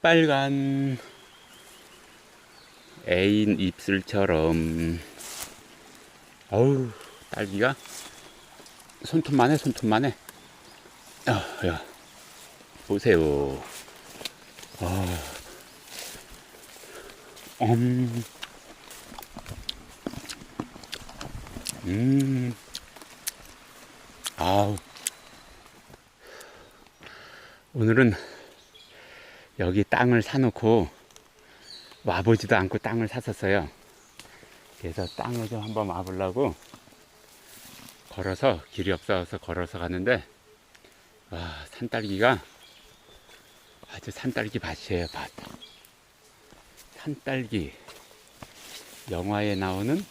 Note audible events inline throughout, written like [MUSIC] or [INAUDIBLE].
새빨간 애인 입술처럼. 어우 딸기가? 손톱만 해 손톱만 해. 야, 야. 보세요. 아, 음, 음, 아우. 오늘은 여기 땅을 사놓고 와보지도 않고 땅을 샀었어요. 그래서 땅을 좀 한번 와보려고 걸어서 길이 없어서 걸어서 가는데 와 산딸기가 아주 산딸기 밭이에요 밭. 산딸기 영화에 나오는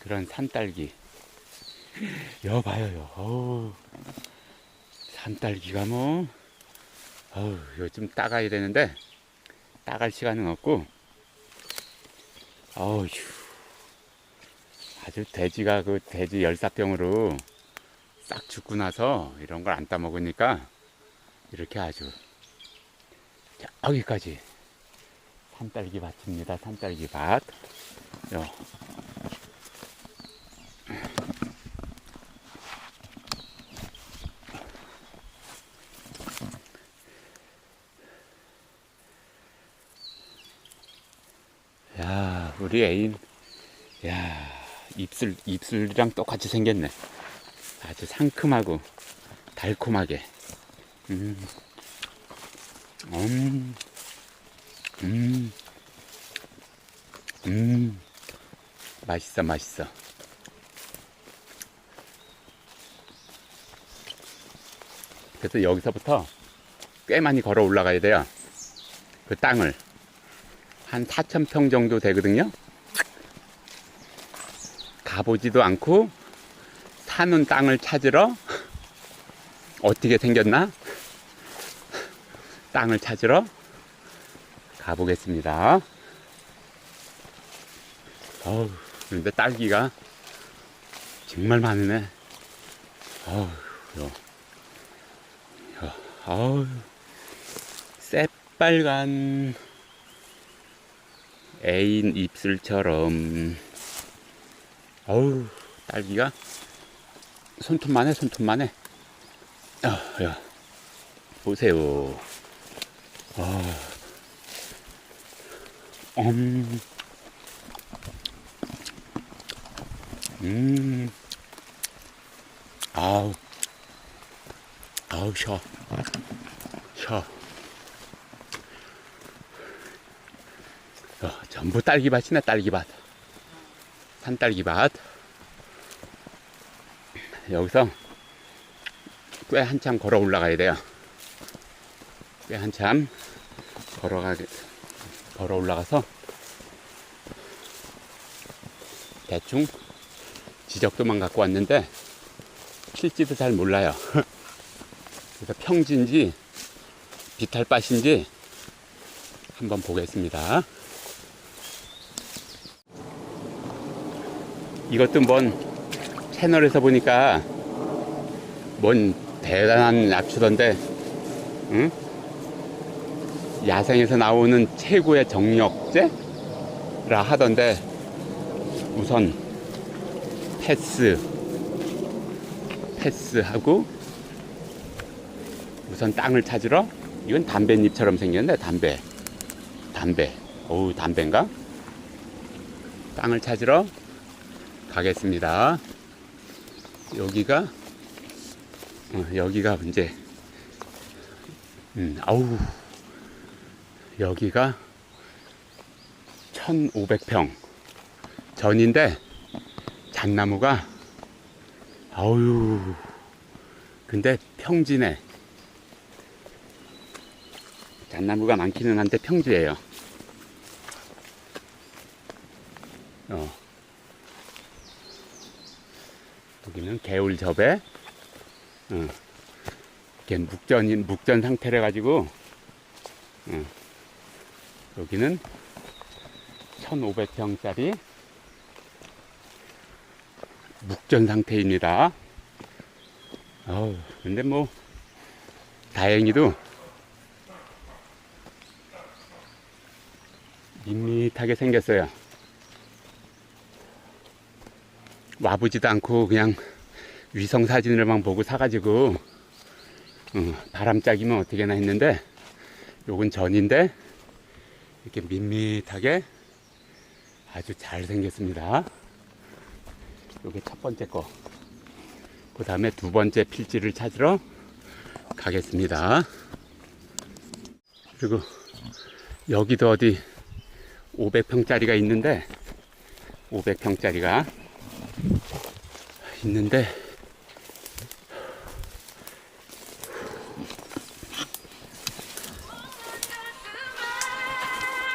그런 산딸기. 여 봐요 여. 어우, 산딸기가 뭐 어우, 요즘 따가야 되는데 따갈 시간은 없고. 어휴. 아주 돼지가 그 돼지 열사병으로 싹 죽고 나서 이런 걸 안 따먹으니까 이렇게 아주 저기까지. 산딸기 밭입니다 산딸기 밭. 요. 우리 애인, 야, 입술, 입술이랑 똑같이 생겼네. 아주 상큼하고 달콤하게. 음, 음, 음, 음, 맛있어, 맛있어. 그래서 여기서부터 꽤 많이 걸어 올라가야 돼요. 그 땅을. 한 4,000평 정도 되거든요. 가보지도 않고 사는 땅을 찾으러 어떻게 생겼나? 땅을 찾으러 가보겠습니다. 어우, 그런데 딸기가 정말 많으네. 어우, 어우, 새빨간 애인 입술처럼. 어우 딸기가 손톱만 해 손톱만 해. 야, 야. 보세요. 아, 음, 음, 아우, 아우, 셔, 셔. 어, 전부 딸기밭이네 딸기밭. 산딸기밭. 여기서 꽤 한참 걸어 올라가야 돼요. 꽤 한참 걸어가 걸어 올라가서 대충 지적도만 갖고 왔는데 필지도 잘 몰라요. [LAUGHS] 그래서 평지인지 비탈밭인지 한번 보겠습니다. 이것도 뭔 채널에서 보니까 뭔 대단한 약초던데, 응? 야생에서 나오는 최고의 정력제라 하던데, 우선 패스, 패스하고, 우선 땅을 찾으러, 이건 담배잎처럼 생겼네, 담배. 담배. 어우, 담배인가? 땅을 찾으러 가겠습니다. 여기가 어, 여기가 이제 음, 아우 여기가 1,500평 전인데 잣나무가 아우 근데 평지네 잣나무가 많기는 한데 평지예요. 여기는 개울 접에 어. 이렇게 묵전인 묵전 상태래 가지고 어. 여기는 1,500평짜리 묵전 상태입니다. 어우, 근데 뭐 다행히도 밋밋하게 생겼어요. 와보지도 않고 그냥 위성 사진을만 보고 사가지고 어, 바람짝이면 어떻게나 했는데 요건 전인데 이렇게 밋밋하게 아주 잘 생겼습니다. 요게 첫 번째 거. 그 다음에 두 번째 필지를 찾으러 가겠습니다. 그리고 여기도 어디 500평짜리가 있는데 500평짜리가 있는데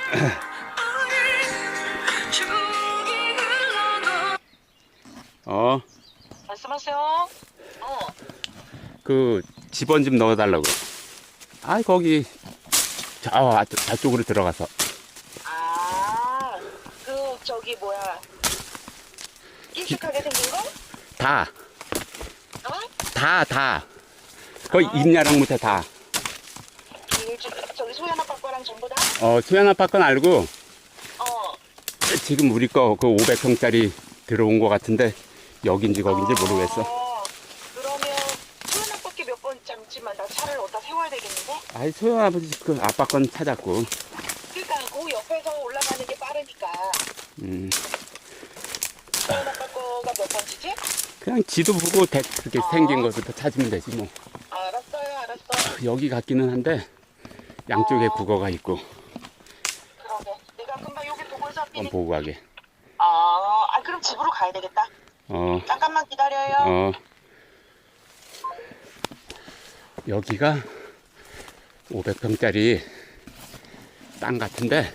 [CLEARS THROAT] 어 말씀하세요. 어, 그 집원 좀 넣어달라고. 아 거기 저 아, 저쪽으로 들어가서 아, 그 저기 뭐야, 익숙하게 생긴 거? 다 어? 다, 다. 거의 임야랑 못해 다. 그 저- 저기 소연 아빠 거랑 전부 다? 어, 수연 아빠 건 알고, 어. 지금 우리 거 그 500평짜리 들어온 거 같은데, 여긴지 거긴지 모르겠어. 어, 그러면 소연 아 빠께 몇 번 잠시만 나 차를 어디다 세워야 되겠는데? 아이, 수연 아버지 그 아빠 건 찾았고, 그러니까 그 옆에서 올라가는 게 빠르니까 음, 소연 아빠 거가 몇 번지지? 그냥 지도 보고 대, 그렇게 어. 생긴 것부터 찾으면 되지, 뭐. 알았어요, 알았어. [LAUGHS] 여기 같기는 한데, 양쪽에 어. 국어가 있고, 그러게. 내가 금방 여기 보고서 한번 미리. 보고 가게. 아, 아 그럼 집으로 가야 되겠다. 어, 잠깐만 기다려요. 어. 여기가 500평짜리 땅 같은데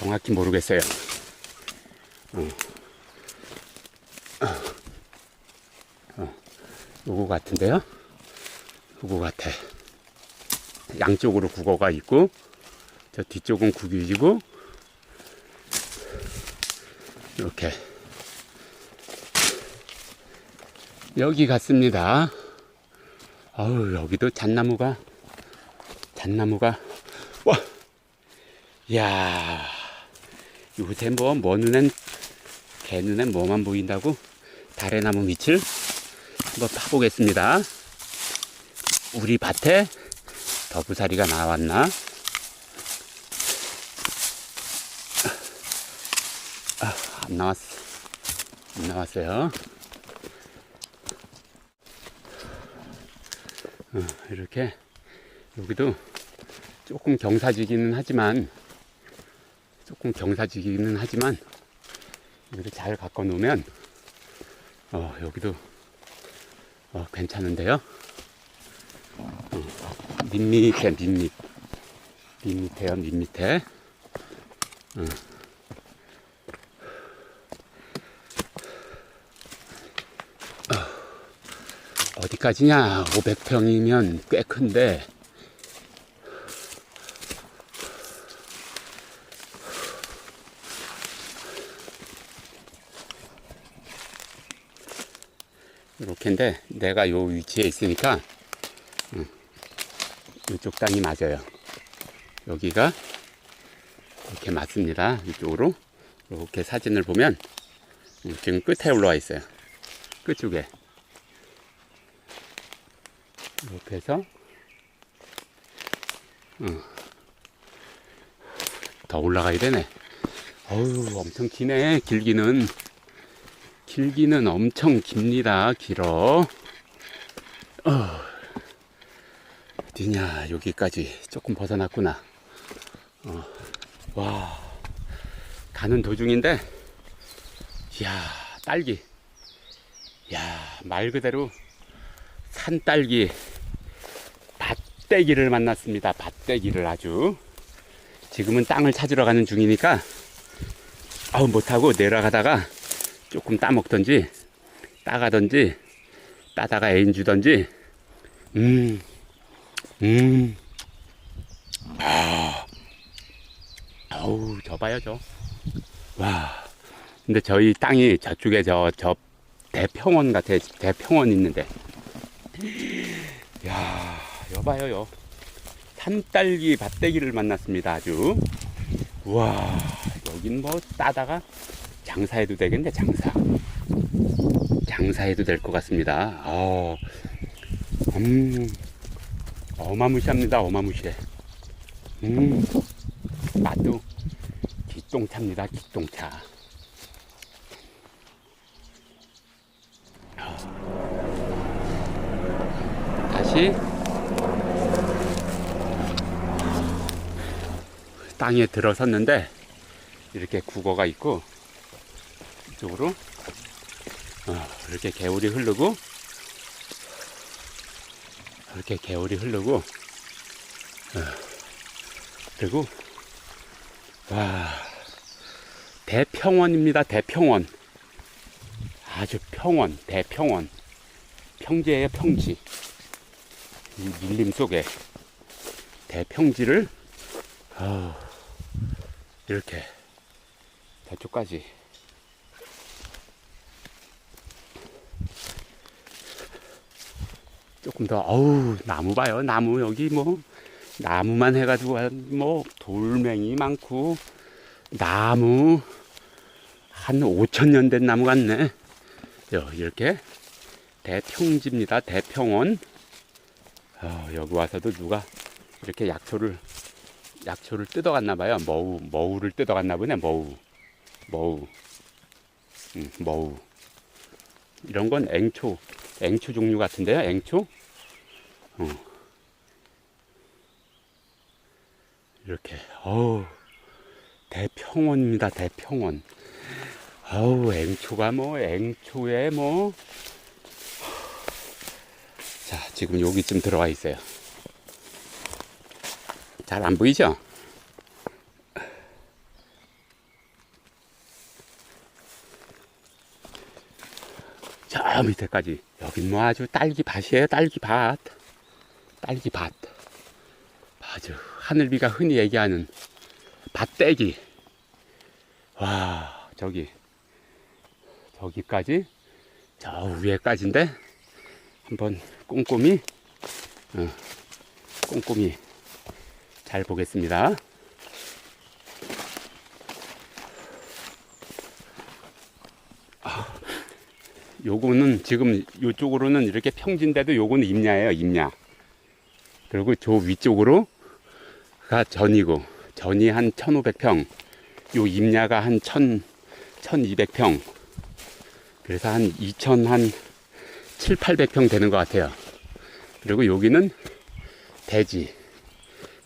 정확히 모르겠어요. 어. 어. 요거 같은데요? 요거 같아. 양쪽으로 국어가 있고 저 뒤쪽은 국유지고 이렇게 여기 같습니다. 아우 여기도 잣나무가 잣나무가 와, 야 요새 뭐 뭐 눈엔 개 눈엔 뭐만 보인다고 달의 나무 밑을 한번 파보겠습니다. 우리 밭에 더부사리가 나왔나? 아, 안 나왔어. 안 나왔어요. 어, 이렇게 여기도 조금 경사지기는 하지만 조금 경사지기는 하지만 여기도 잘 갖고 놓으면 어, 여기도 어, 괜찮은데요. 어, 밋밋해 밋밋 밋밋해요 밋밋해. 어. 어디까지냐? 500평이면 꽤 큰데. 이렇게인데 내가 요 위치에 있으니까 음, 이쪽 땅이 맞아요. 여기가 이렇게 맞습니다. 이쪽으로 이렇게 사진을 보면 지금 끝에 올라와 있어요. 끝쪽에. 이렇게 해서 어. 더 올라가야 되네 어우 엄청 기네 길기는 길기는 엄청 깁니다 길어 어. 어디냐 여기까지 조금 벗어났구나 어. 와 가는 도중인데 이야 딸기 야말 그대로 산딸기 밭대기를 만났습니다. 밭대기를 아주 지금은 땅을 찾으러 가는 중이니까 아우 못하고 내려가다가 조금 따먹던지 따가던지 따다가 애인 주던지 음, 음, 아, 아우 저 봐요 저. 와, 근데 저희 땅이 저쪽에 저 저 대평원 같아 대평원 있는데 야, 여봐요, 요. 산딸기 밭대기를 만났습니다, 아주. 우와, 여긴 뭐 따다가 장사해도 되겠네, 장사. 장사해도 될 것 같습니다. 어, 음, 어마무시합니다, 어마무시해. 음, 맛도 기똥차입니다, 기똥차. 다시 땅에 들어섰는데 이렇게 국어가 있고 이쪽으로. 어, 이렇게 개울이 흐르고 이렇게 개울이 흐르고 어, 그리고 와 대평원입니다 대평원. 아주 평원 대평원. 평지예요 평지. 이 밀림 속에 대평지를 아, 이렇게 저쪽까지 조금 더 어우 나무 봐요. 나무 여기 뭐 나무만 해가지고 한뭐 돌멩이 많고 나무 한 5천 년 된 나무 같네. 여, 이렇게 대평지입니다. 대평원. 어, 여기 와서도 누가 이렇게 약초를 약초를 뜯어갔나 봐요. 머우 머우를 뜯어갔나 보네. 머우. 머우. 음, 머우. 이런 건 앵초 앵초 종류 같은데요. 앵초 어. 이렇게 어우 대평원입니다. 대평원 어우 앵초가 뭐 앵초에 뭐 자, 지금 여기쯤 들어와 있어요. 잘 안 보이죠? 저 밑에까지. 여긴 뭐 아주 딸기 밭이에요. 딸기 밭. 딸기 밭. 아주 하늘비가 흔히 얘기하는 밭대기. 와, 저기. 저기까지. 저 위에까지인데. 한번 꼼꼼히 어, 꼼꼼히 잘 보겠습니다. 요거는 지금 요쪽으로는 이렇게 평진데도 요거는 임야예요, 임야. 그리고 저 위쪽으로 가 전이고 전이 한 1,500평, 요 임야가 한 1,000, 1,200평. 그래서 한 2,000, 한 7, 800평 되는 것 같아요. 그리고 여기는 대지.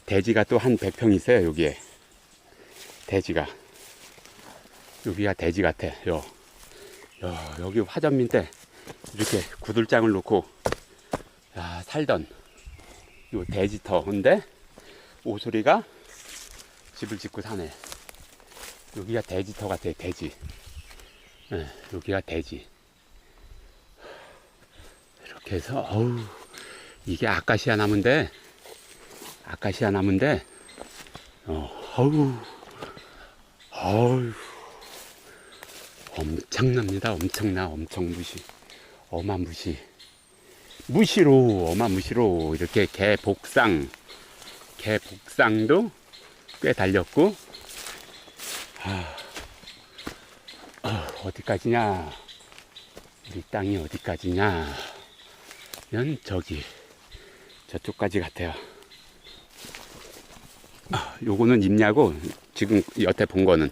대지가 또 한 100평 있어요, 여기에. 대지가. 여기가 대지 같아, 요. 요, 여기 화전민 때 이렇게 구들장을 놓고, 야, 살던 요 대지터인데, 오소리가 집을 짓고 사네. 여기가 대지터 같아, 대지. 네, 여기가 대지. 이렇게 해서 어우 이게 아카시아 나무인데 아카시아 나무인데 어, 어우 어우 엄청납니다. 엄청나 엄청 무시. 어마무시. 무시로 어마무시로 이렇게 개 복상 개 복상도 꽤 달렸고 아, 아, 어디까지냐? 우리 땅이 어디까지냐 면 저기 저쪽까지 같아요. 아, 요거는 임야고 지금 여태 본 거는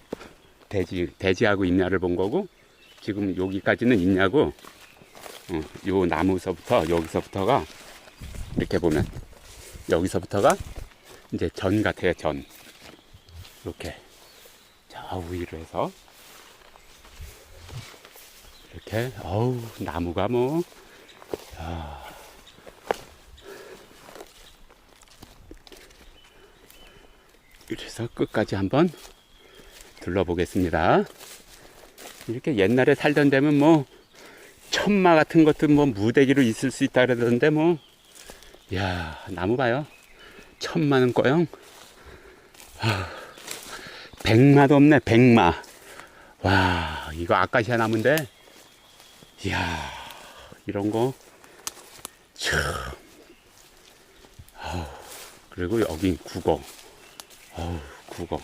대지 대지하고 임야를 본 거고 지금 여기까지는 임야고 어, 요 나무서부터 여기서부터가 이렇게 보면 여기서부터가 이제 전 같아요 전 이렇게 저 위로 해서 이렇게 어우 나무가 뭐 야. 이래서 끝까지 한번 둘러보겠습니다. 이렇게 옛날에 살던 데면 뭐 천마 같은 것도 뭐 무대기로 있을 수 있다 그러던데 뭐, 야 나무 봐요. 천마는 꺼영. 아, 백마도 없네 백마. 와 이거 아카시아 나무인데, 이야 이런 거 참. 그리고 여기 국어. 아우, 국어.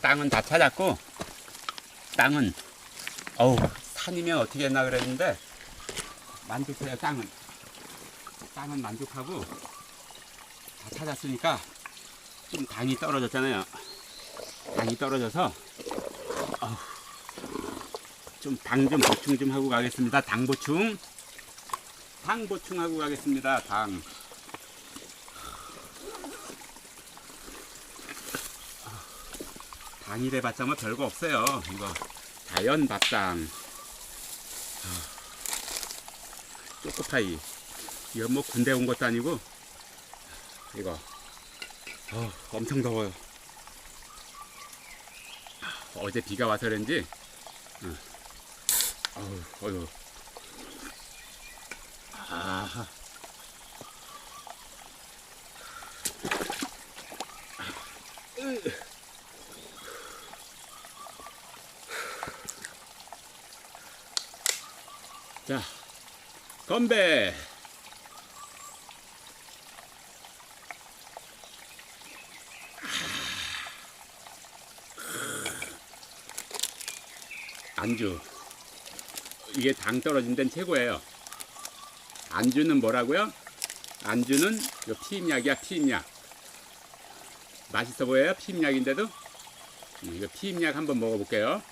땅은 다 찾았고 땅은 어우 산이면 어떻게 했나 그랬는데 만족해요 땅은. 땅은 만족하고 다 찾았으니까 좀 당이 떨어졌잖아요. 당이 떨어져서 좀당좀 보충 좀 하고 가겠습니다. 당 보충. 당 보충하고 가겠습니다 당 봤자 뭐 별거 없어요 이거 자연 밥상 아, 초코파이 이거 뭐 군대 온 것도 아니고 이거 어, 엄청 더워요 어제 비가 와서 그런지 응. 어우, 어휴. 아 자, 건배. 안주. 이게 당 떨어진 데는 최고예요. 안주는 뭐라고요? 안주는 요 피임약이야, 피임약. 맛있어 보여요? 피임약인데도? 음, 이거 피임약 한번 먹어볼게요.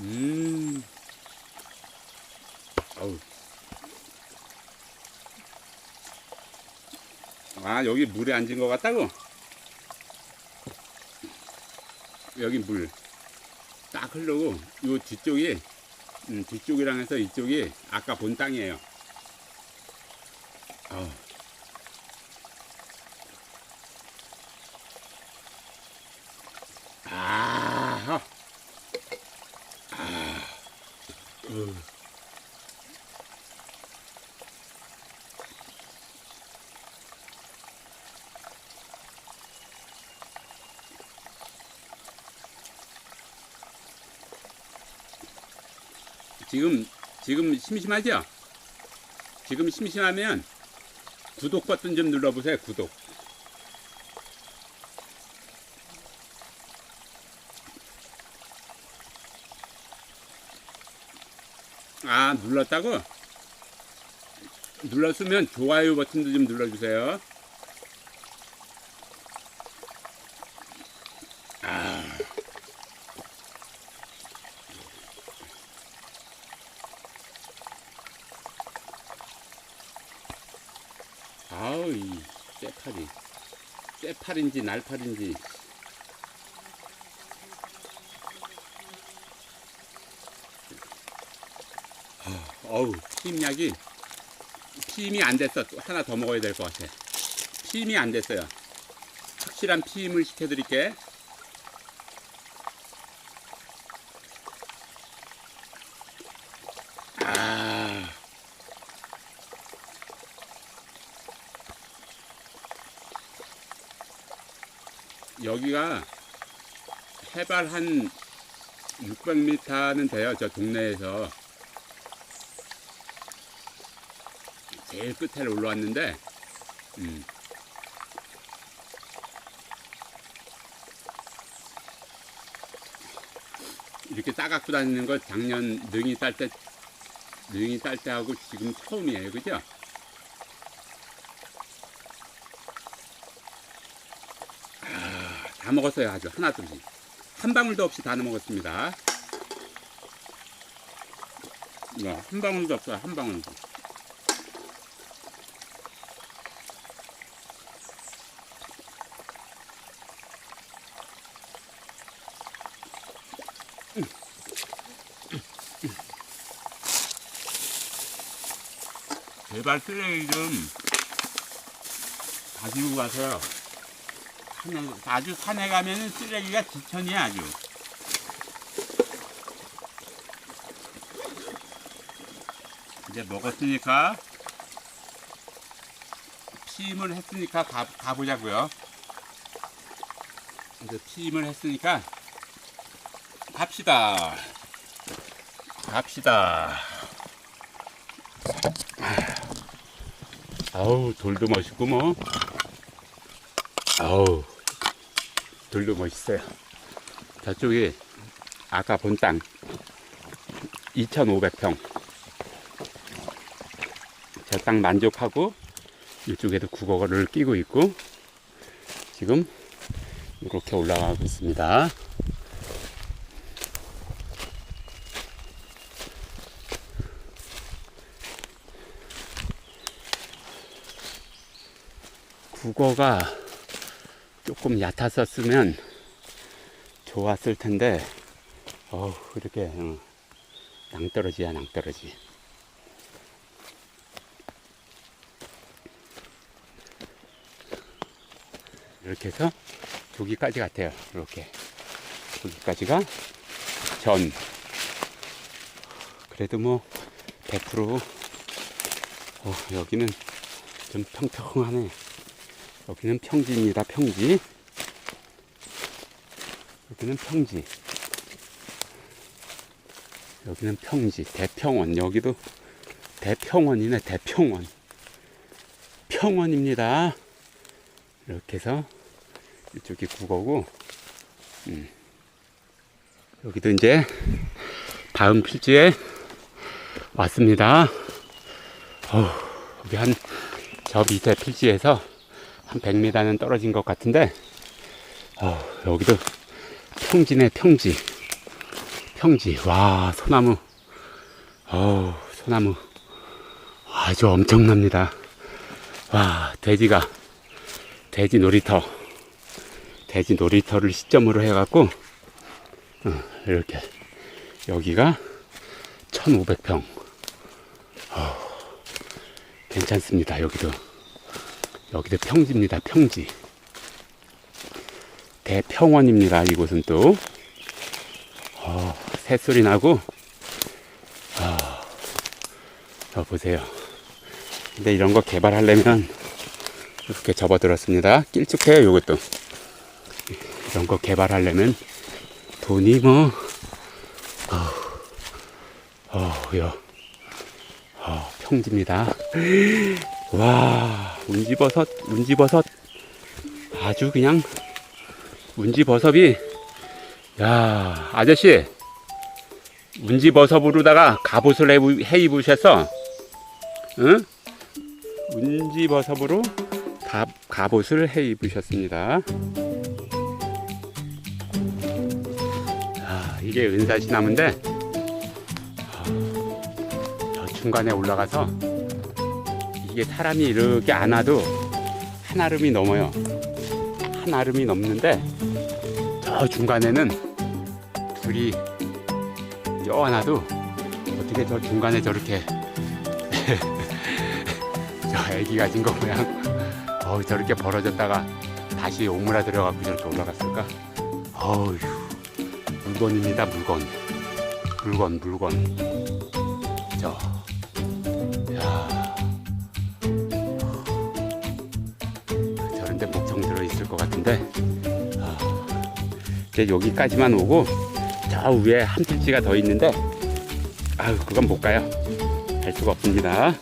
음. 어우. 아, 여기 물에 앉은 것 같다고? 여기 물. 딱 흐르고, 요 뒤쪽이, 음, 뒤쪽이랑 해서 이쪽이 아까 본 땅이에요. 어우. 아, 아, 으. 지금 지금 심심하죠? 지금 심심하면 구독 버튼 좀 눌러보세요. 구독. 아 눌렀다고? 눌렀으면 좋아요 버튼도 좀 눌러주세요. 아. 아우 이 쇠팔이 쇠 팔인지 날팔인지. 아, 어우 피임약이 피임이 안 됐어. 또 하나 더 먹어야 될 것 같아. 피임이 안 됐어요. 확실한 피임을 시켜드릴게 여기가 해발 한 600m는 돼요. 저 동네에서. 제일 끝에 올라왔는데, 음. 이렇게 싸갖고 다니는 거 작년 능이 딸 때, 능이 딸 때 하고 지금 처음이에요. 그죠? 다 먹었어요. 아주 하나둘씩. 한 방울도 없이 다 먹었습니다. 네, 한 방울도 없어요. 한 방울도. 제발 쓰레기 좀 가지고 가세요. 산에, 아주 산에 가면은 쓰레기가 지천이야 아주. 이제 먹었으니까 피임을 했으니까 가, 가보자고요. 이제 피임을 했으니까 갑시다. 갑시다. 아우 돌도 멋있고 뭐. 아우 들도 멋있어요. 저쪽이 아까 본 땅 2,500평. 저 땅 만족하고 이쪽에도 국어를 끼고 있고 지금 이렇게 올라가고 있습니다. 국어가 조금 얕았었으면 좋았을 텐데 어우 이렇게 어, 낭떠러지야 낭떠러지. 이렇게 해서 여기까지 같아요 이렇게. 여기까지가 전. 그래도 뭐 100% 어, 여기는 좀 평평하네 여기는 평지입니다 평지. 여기는 평지. 여기는 평지. 대평원. 여기도 대평원이네 대평원. 평원입니다. 이렇게 해서 이쪽이 국어고 음. 여기도 이제 다음 필지에 왔습니다. 어우, 여기 한 저 밑에 필지에서 한 100m는 떨어진 것 같은데 어, 여기도 평지네 평지. 평지. 와 소나무. 어 소나무. 아주 엄청납니다. 와 돼지가 돼지 놀이터. 돼지 놀이터를 시점으로 해갖고 어, 이렇게 여기가 1500평. 어, 괜찮습니다 여기도 여기도 평지입니다 평지. 대평원입니다 이곳은 또. 어, 새소리 나고. 아, 저 보세요. 근데 이런 거 개발하려면 이렇게 접어들었습니다. 길쭉해요 요것도. 이런 거 개발하려면 돈이 뭐 어, 어, 요, 어, 평지입니다 와 운지버섯 운지버섯 아주 그냥 운지버섯이 야 아저씨 운지버섯으로다가 갑옷을 해, 해 입으셔서 응? 운지버섯으로 갑, 갑옷을 해 입으셨습니다 아, 이게 은사시나무인데 아, 저 중간에 올라가서 이게 사람이 이렇게 안 와도 한 아름이 넘어요. 한 아름이 넘는데 저 중간에는 둘이 껴안아도 어떻게 저 중간에 저렇게 [LAUGHS] 저 애기 가진 거 모양 어 저렇게 벌어졌다가 다시 오므라 들어가고 저렇게 올라갔을까? 어휴 물건입니다 물건. 물건 물건. 저 이제 여기까지만 오고 저 위에 한 필지가 더 있는데 아유 그건 못 가요. 갈 수가 없습니다